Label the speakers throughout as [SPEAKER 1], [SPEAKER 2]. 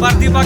[SPEAKER 1] ਵਰਦੀ ਪਾ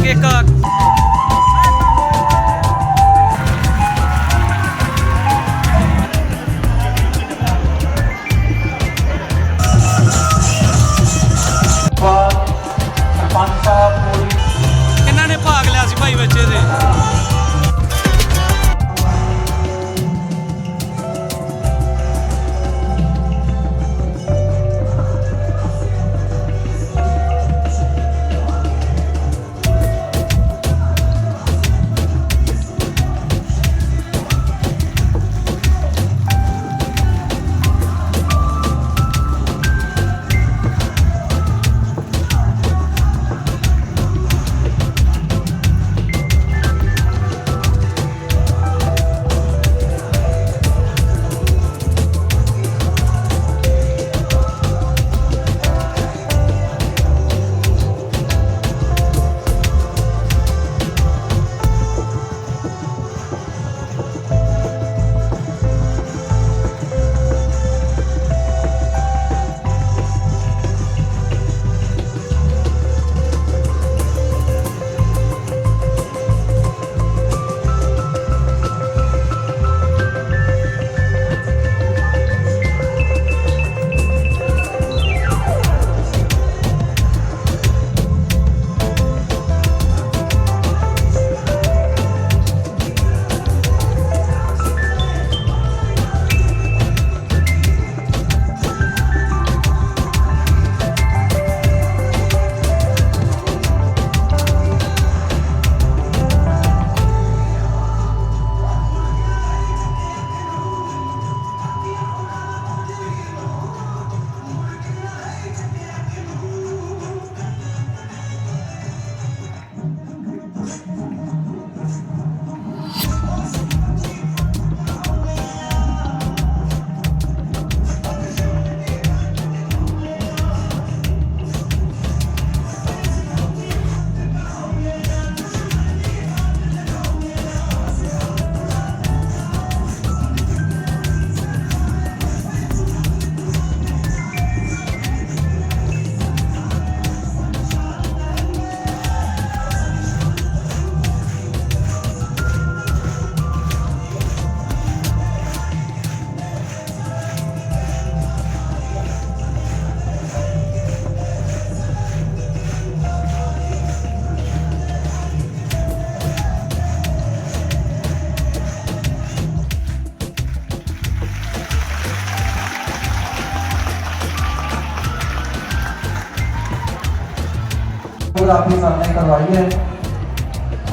[SPEAKER 2] photography sir ਕਰਵਾਈ ਹੈ।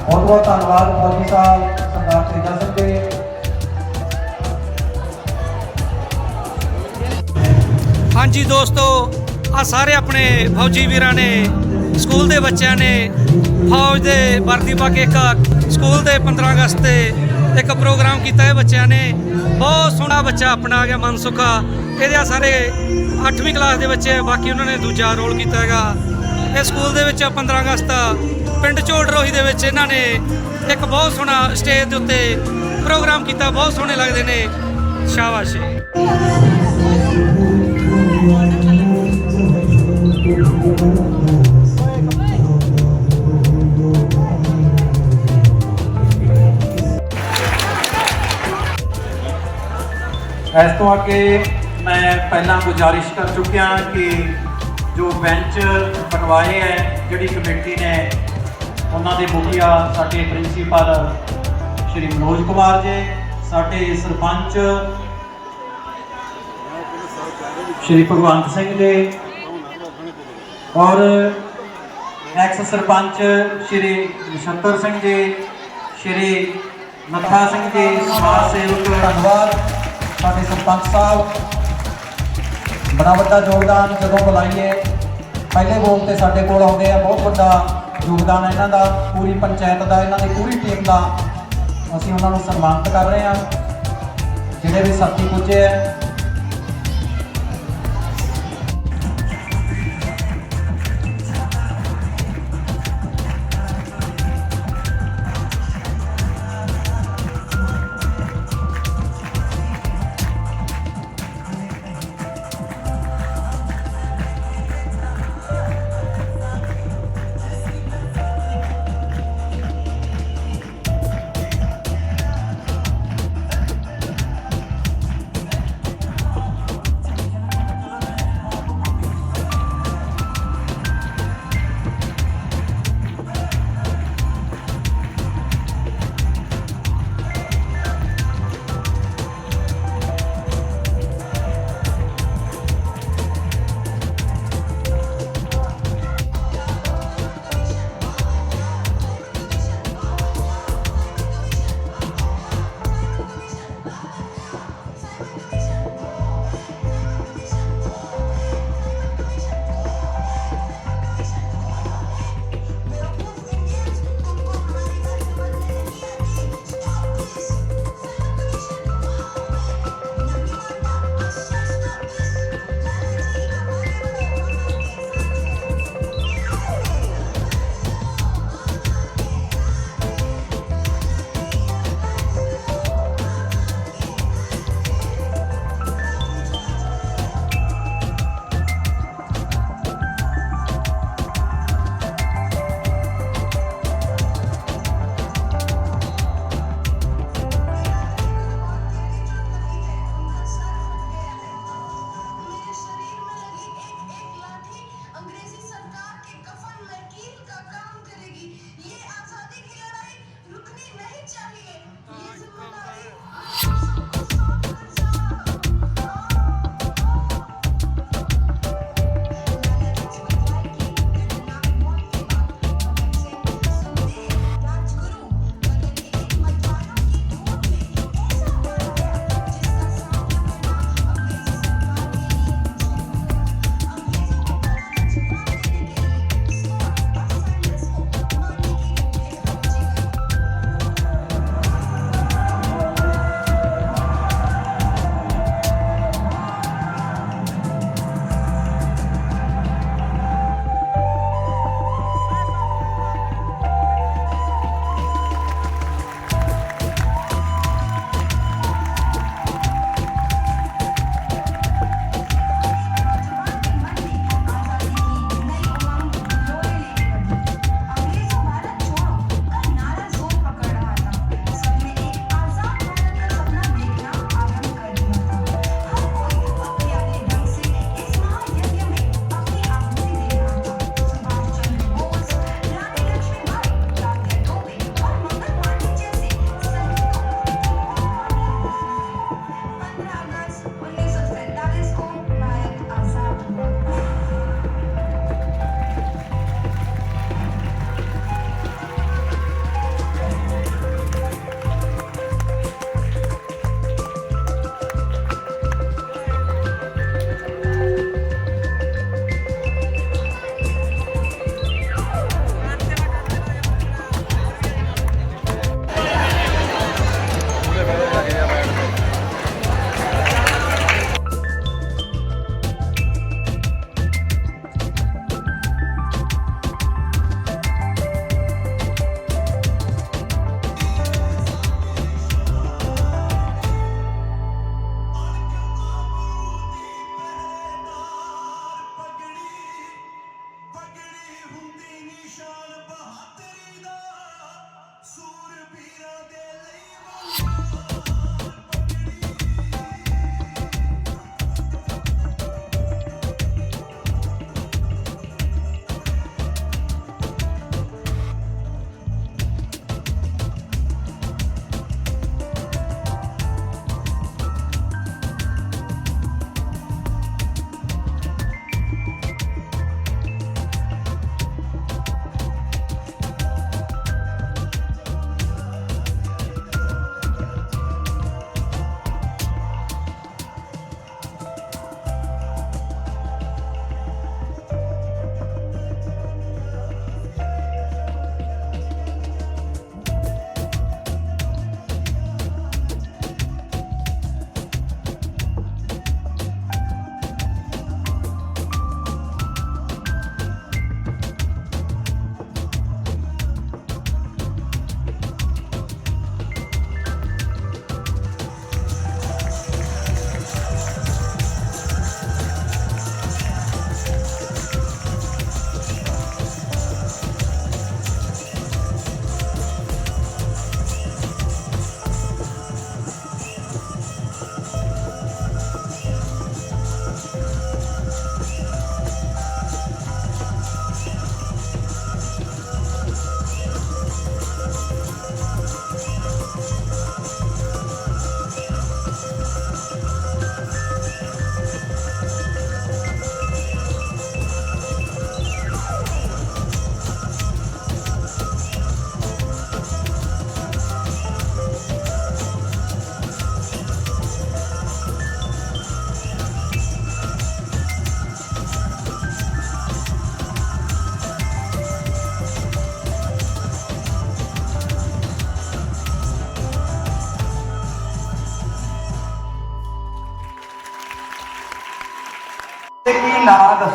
[SPEAKER 2] ਬਹੁਤ ਬਹੁਤ ਧੰਨਵਾਦ ਫੌਜੀ ਸਾਹਿਬ ਸਰਦਾਰ ਤੇਜਾ ਸਿੰਘ ਜੀ
[SPEAKER 1] ਹਾਂਜੀ ਦੋਸਤੋ ਆ ਸਾਰੇ ਆਪਣੇ ਫੌਜੀ ਵੀਰਾਂ ਨੇ ਸਕੂਲ ਦੇ ਬੱਚਿਆਂ ਨੇ ਫੌਜ ਦੇ ਵਰਦੀ ਪਾ ਕੇ ਇੱਕ ਸਕੂਲ ਦੇ 15 ਅਗਸਤ ਤੇ ਇੱਕ ਪ੍ਰੋਗਰਾਮ ਕੀਤਾ ਹੈ ਬੱਚਿਆਂ ਨੇ। ਬਹੁਤ ਸੋਹਣਾ ਬੱਚਾ ਆਪਣਾ ਆ ਗਿਆ ਮਨਸੁਖਾ। ਇਹਦੇ ਆ ਸਾਰੇ 8ਵੀਂ ਕਲਾਸ ਦੇ ਬੱਚੇ ਆ, ਬਾਕੀ ਉਹਨਾਂ ਨੇ ਦੂਜਾ ਰੋਲ ਕੀਤਾ ਹੈਗਾ। ਇਹ ਸਕੂਲ ਦੇ ਵਿੱਚ 15 ਅਗਸਤ, ਪਿੰਡ ਝੋੜਰੋਹੀ ਦੇ ਵਿੱਚ ਇਹਨਾਂ ਨੇ ਇੱਕ ਬਹੁਤ ਸੋਹਣਾ ਸਟੇਜ ਦੇ ਉੱਤੇ ਪ੍ਰੋਗਰਾਮ ਕੀਤਾ, ਬਹੁਤ ਸੋਹਣੇ ਲੱਗਦੇ ਨੇ। ਸ਼ਾਬਾਸ਼
[SPEAKER 2] ਇਸ ਤੋਂ ਅੱਗੇ ਮੈਂ ਪਹਿਲਾਂ ਗੁਜ਼ਾਰਿਸ਼ ਕਰ ਚੁੱਕਿਆ ਕਿ ਜੋ ਬੈਂਚ ਬਣਵਾਏ ਹੈ, ਜਿਹੜੀ ਕਮੇਟੀ ਨੇ, ਉਹਨਾਂ ਦੇ ਮੁਖੀਆ ਸਾਡੇ ਪ੍ਰਿੰਸੀਪਲ ਸ਼੍ਰੀ ਮਨੋਜ ਕੁਮਾਰ ਜੀ, ਸਾਡੇ ਸਰਪੰਚ ਸ਼੍ਰੀ ਭਗਵੰਤ ਸਿੰਘ ਜੀ ਔਰ ਐਕਸ ਸਰਪੰਚ ਸ਼੍ਰੀ ਨਛੱਤਰ ਸਿੰਘ ਜੀ, ਸ਼੍ਰੀ ਨੱਥਾ ਸਿੰਘ ਜੀ, ਸਮਾਜ ਸੇਵਕ ਧੰਨਵਾਦ। ਸਾਡੇ ਸਰਪੰਚ ਸਾਹਿਬ ਬੜਾ ਵੱਡਾ ਯੋਗਦਾਨ ਜਦੋਂ ਬੁਲਾਈਏ, ਪਹਿਲੇ ਬੋਲ ਤੇ ਸਾਡੇ ਕੋਲ ਆਉਂਦੇ ਆ, ਬਹੁਤ ਵੱਡਾ ਯੋਗਦਾਨ ਹੈ ਇਹਨਾਂ ਦਾ, ਪੂਰੀ ਪੰਚਾਇਤ ਦਾ, ਇਹਨਾਂ ਦੀ ਪੂਰੀ ਟੀਮ ਦਾ। ਅਸੀਂ ਉਹਨਾਂ ਨੂੰ ਸਨਮਾਨਿਤ ਕਰ ਰਹੇ ਹਾਂ, ਜਿਹੜੇ ਵੀ ਸਾਥੀ ਪੁੱਜੇ ਆ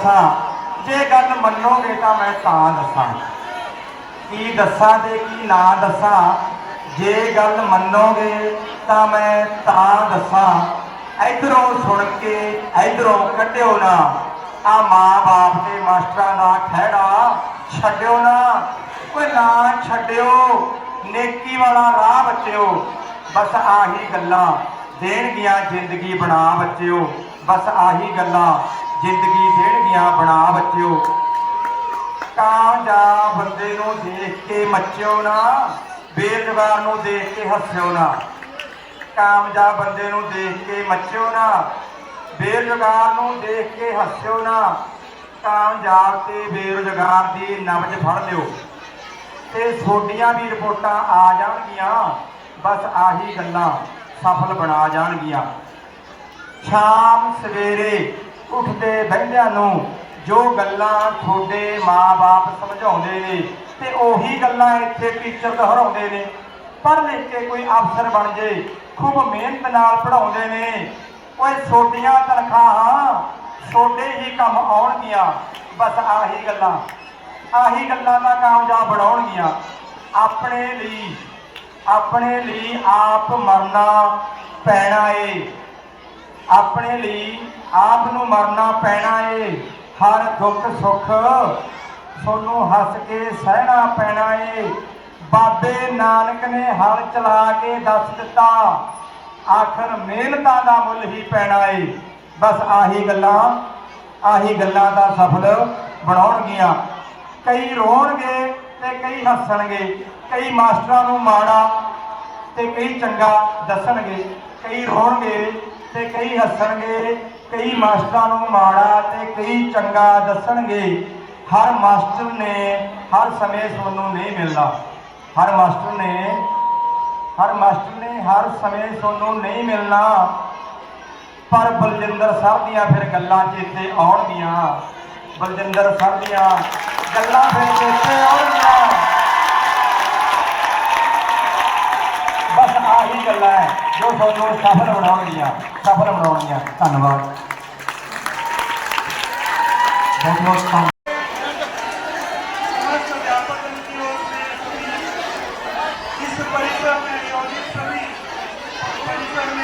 [SPEAKER 3] ਦੱਸਾਂ, ਜੇ ਗੱਲ ਮੰਨੋਗੇ ਤਾਂ ਮੈਂ ਤਾਂ ਦੱਸਾਂ। ਕੀ ਦੱਸਾਂ ਤੇ ਕੀ ਨਾ ਦੱਸਾਂ, ਜੇ ਗੱਲ ਮੰਨੋਗੇ ਤਾਂ ਮੈਂ ਤਾਂ ਦੱਸਾਂ। ਇਧਰੋਂ ਸੁਣ ਕੇ ਇਧਰੋਂ ਕੱਢਿਓ ਨਾ ਆ ਮਾਂ-ਬਾਪ ਤੇ ਮਾਸਟਰਾਂ ਦਾ ਖਹਿੜਾ ਛੱਡਿਓ ਨਾ। ਕੋਈ ਨਾ ਛੱਡਿਓ, ਨੇਕੀ ਵਾਲਾ ਰਾਹ ਬੱਚਿਓ। ਬਸ ਆਹੀ ਗੱਲਾਂ ਦੇਣਗੀਆਂ ਜ਼ਿੰਦਗੀ ਬਣਾ ਬੱਚਿਓ। ਬਸ ਆਹੀ ਗੱਲਾਂ ਜ਼ਿੰਦਗੀ ਦੇਣਗੀਆਂ ਬਣਾ ਬੱਚਿਓ। ਕਾਮਯਾਬ ਬੰਦੇ ਨੂੰ ਦੇਖ ਕੇ ਮੱਚਿਓ ਨਾ, ਬੇਰੁਜ਼ਗਾਰ ਨੂੰ ਦੇਖ ਕੇ ਹੱਸਿਓ ਨਾ। ਕਾਮਯਾਬ ਬੰਦੇ ਨੂੰ ਦੇਖ ਕੇ ਮੱਚਿਓ ਨਾ, ਬੇਰੁਜ਼ਗਾਰ ਨੂੰ ਦੇਖ ਕੇ ਹੱਸਿਓ ਨਾ। ਕਾਮਯਾਬ ਤੇ ਬੇਰੁਜ਼ਗਾਰ ਦੀ ਨਬਜ਼ ਫੜ ਲਿਓ। ਤੇ ਤੁਹਾਡੀਆਂ ਵੀ ਰਿਪੋਰਟਾਂ ਆ ਜਾਣਗੀਆਂ, ਬਸ ਆਹੀ ਗੱਲਾਂ ਸਫਲ ਬਣਾ ਜਾਣਗੀਆਂ। ਸ਼ਾਮ ਸਵੇਰੇ ਉੱਠਦੇ ਬਹਿੰਦਿਆਂ ਨੂੰ ਜੋ ਗੱਲਾਂ ਤੁਹਾਡੇ ਮਾਪੇ ਸਮਝਾਉਂਦੇ ਨੇ ਤੇ ਉਹੀ ਗੱਲਾਂ ਇੱਥੇ ਟੀਚਰ ਦੁਹਰਾਉਂਦੇ ਨੇ। ਪੜ੍ਹ ਲਿਖ ਕੇ ਕੋਈ ਅਫਸਰ ਬਣ ਜੇ, ਖੂਬ ਮਿਹਨਤ ਨਾਲ ਪੜਾਉਂਦੇ ਨੇ। ਓਏ ਛੋਟੀਆਂ ਤਨਖਾਹਾਂ ਛੋਡੇ ਹੀ ਕੰਮ ਆਉਣਗੀਆਂ। ਬਸ ਆਹੀ ਗੱਲਾਂ ਆਹੀ ਗੱਲਾਂ ਦਾ ਕਾਮਯਾਬ ਬਣਾਉਣਗੀਆਂ। ਆਪਣੇ ਲਈ ਆਪਣੇ ਲਈ ਆਪ ਮਰਨਾ ਪੈਣਾ ਏ। ਆਪਣੇ ਲਈ ਆਪ ਨੂੰ ਮਰਨਾ ਪੈਣਾ ਏ। ਹਰ ਦੁੱਖ ਸੁੱਖ ਸੋਨੂੰ ਹੱਸ ਕੇ ਸਹਿਣਾ ਪੈਣਾ ਏ। ਬਾਬੇ ਨਾਨਕ ਨੇ ਹਲ ਚਲਾ ਕੇ ਦੱਸ ਦਿੱਤਾ, ਆਖਰ ਮਿਹਨਤਾਂ ਦਾ ਮੁੱਲ ਹੀ ਪੈਣਾ ਏ। ਬਸ ਆਹੀ ਗੱਲਾਂ ਆਹੀ ਗੱਲਾਂ ਦਾ ਸਫਲ ਬਣਾਉਣਗੀਆਂ। ਕਈ ਰੋਣਗੇ ਤੇ ਕਈ ਹੱਸਣਗੇ, ਕਈ ਮਾਸਟਰਾਂ ਨੂੰ ਮਾੜਾ ਤੇ ਕਈ ਚੰਗਾ ਦੱਸਣਗੇ, ਕਈ ਰੋਣਗੇ ਤੇ ਕਈ ਹੱਸਣਗੇ, ਕਈ ਮਾਸਟਰਾਂ ਨੂੰ ਮਾੜਾ ਤੇ ਕਈ ਚੰਗਾ ਦੱਸਣਗੇ। ਹਰ ਮਾਸਟਰ ਨੇ ਹਰ ਸਮੇਂ ਤੁਹਾਨੂੰ ਨਹੀਂ ਮਿਲਦਾ ਹਰ ਮਾਸਟਰ ਨੇ, ਹਰ ਮਾਸਟਰ ਨੇ ਹਰ ਸਮੇਂ ਤੁਹਾਨੂੰ ਨਹੀਂ ਮਿਲਣਾ। ਪਰ ਬਲਜਿੰਦਰ ਸਾਹਿਬ ਦੀਆਂ ਫਿਰ ਗੱਲਾਂ ਚੇਤੇ ਆਉਣਗੀਆਂ। ਬਲਜਿੰਦਰ ਸਾਹਿਬ ਦੀਆਂ ਗੱਲਾਂ ਫਿਰ ਚੇਤੇ ਆਉਣਗੀਆਂ। ਬਸ ਆਹੀ ਗੱਲਾਂ ਹੈ। ਜੋ ਤੁਹਾਨੂੰ ਸਫਲ ਬਣਾਉਣਗੀਆਂ ਸਫਲ ਬਣਾਉਣਗੀਆਂ ਧੰਨਵਾਦ ਬਹੁਤ ਬਹੁਤ ਧੰਨਵਾਦ
[SPEAKER 4] समस्त अध्यापक दल की ओर से सभी इस परिसर में आयोजित सभी परिसर में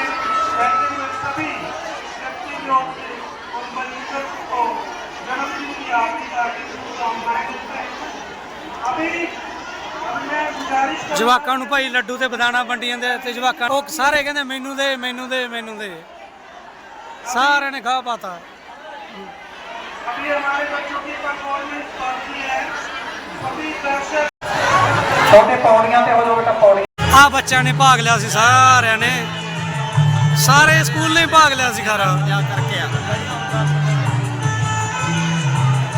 [SPEAKER 1] ਜਵਾਕਾਂ ਨੂੰ ਭਾਈ ਲੱਡੂ ਤੇ ਬਦਾਣਾ ਵੰਡੀ ਜਾਂਦੇ ਤੇ ਜਵਾਕਾਂ ਉਹ ਸਾਰੇ ਕਹਿੰਦੇ ਮੈਨੂੰ ਦੇ ਮੈਨੂੰ ਦੇ ਮੈਨੂੰ ਦੇ। ਸਾਰਿਆਂ ਨੇ ਖਾ ਪਾਤਾ। ਆ ਬੱਚਿਆਂ ਨੇ ਭਾਗ ਲਿਆ ਸੀ ਸਾਰਿਆਂ ਨੇ। ਸਾਰੇ ਸਕੂਲ ਨੇ ਭਾਗ ਲਿਆ ਸੀ ਖਾਰਾ। ਕਰਕੇ ਆ।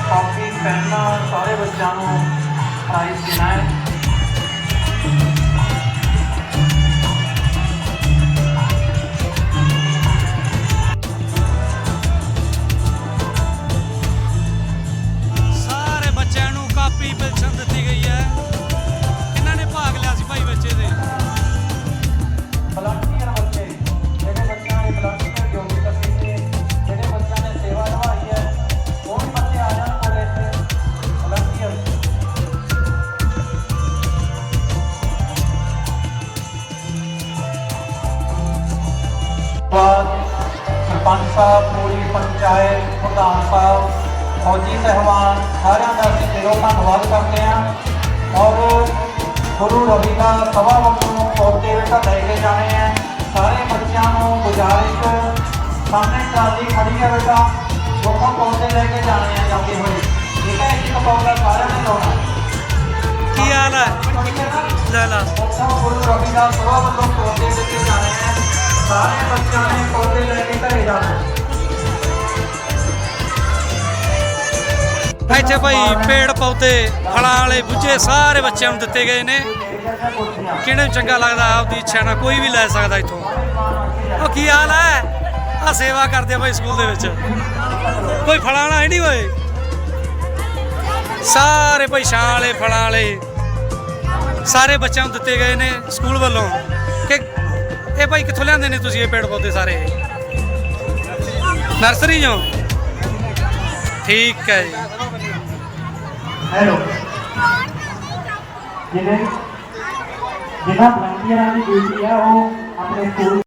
[SPEAKER 2] ਕਾਪੀ ਪੈਨ ਸਾਰੇ ਬੱਚਿਆਂ ਨੂੰ ਪ੍ਰਾਈਜ਼ ਦੇਣਾ
[SPEAKER 1] ਕਾਪੀ ਪੈਨਸ਼ਨ ਦਿੱਤੀ ਗਈ ਹੈ। ਇਹਨਾਂ ਨੇ ਭਾਗ ਲਿਆ ਸੀ ਭਾਈ ਬੱਚੇ ਦੇ?
[SPEAKER 2] ਗੁਜ਼ਾਰਿਸ਼ ਸਾਹਮਣੇ ਟਰਾਲੀ ਖੜੀ ਹੈ ਬੇਟਾ। ਲੋਕਾਂ ਪੌਦੇ ਲੈ ਕੇ ਜਾਣੇ ਆ ਜਾਂਦੇ ਹੋਏ। ਠੀਕ ਹੈ ਇੱਕ ਪੌਦਾ ਸਾਰਿਆਂ ਨੇ ਲਾਉਣਾ।
[SPEAKER 1] ਕੀ ਹਾਲ ਹੈ? ਲੈ ਲਾ।
[SPEAKER 2] ਉੱਥੋਂ ਗੁਰੂ ਰਵਿਦਾਸ ਸਭਾ ਵੱਲੋਂ ਪੌਦੇ ਲੈ ਕੇ ਜਾਣੇ ਹੈ ਸਾਰੇ ਬੱਚਿਆਂ ਨੇ ਪੌਦੇ ਲੈ ਕੇ ਘਰੇ ਜਾਣਾ।
[SPEAKER 1] ਇੱਥੇ ਭਾਈ ਪੇੜ ਪੌਦੇ ਫਲਾਂ ਵਾਲੇ ਬੁੱਝੇ ਸਾਰੇ ਬੱਚਿਆਂ ਨੂੰ ਦਿੱਤੇ ਗਏ ਨੇ। ਕਿਹਨੇ ਚੰਗਾ ਲੱਗਦਾ ਆਪਦੀ ਇੱਛਾ ਨਾਲ ਕੋਈ ਵੀ ਲੈ ਸਕਦਾ ਇੱਥੋਂ। ਉਹ ਕੀ ਹਾਲ ਹੈ? ਆ ਸੇਵਾ ਕਰਦੇ ਆ ਭਾਈ ਸਕੂਲ ਦੇ ਵਿੱਚ। ਕੋਈ ਫਲਾਂ ਵਾਲਾ ਹੈ ਨਹੀਂ ਓਏ? ਸਾਰੇ ਭਾਈ ਛਾਂ ਵਾਲੇ ਫਲਾਂ ਵਾਲੇ ਸਾਰੇ ਬੱਚਿਆਂ ਨੂੰ ਦਿੱਤੇ ਗਏ ਨੇ ਸਕੂਲ ਵੱਲੋਂ। ਕਿ ਇਹ ਭਾਈ ਕਿੱਥੋਂ ਲਿਆਂਦੇ ਨੇ ਤੁਸੀਂ ਇਹ ਪੇੜ ਪੌਦੇ ਸਾਰੇ? ਨਰਸਰੀ ਚੋਂ? ਠੀਕ ਹੈ ਜੀ।
[SPEAKER 5] ਹੈਲੋ ਜਿਹਨੇ ਜਿਹਨਾਂ ਵਲੰਟੀਅਰਾਂ ਦੀ ਡਿਊਟੀ ਆ, ਉਹ ਆਪਣੇ ਸਕੂਲ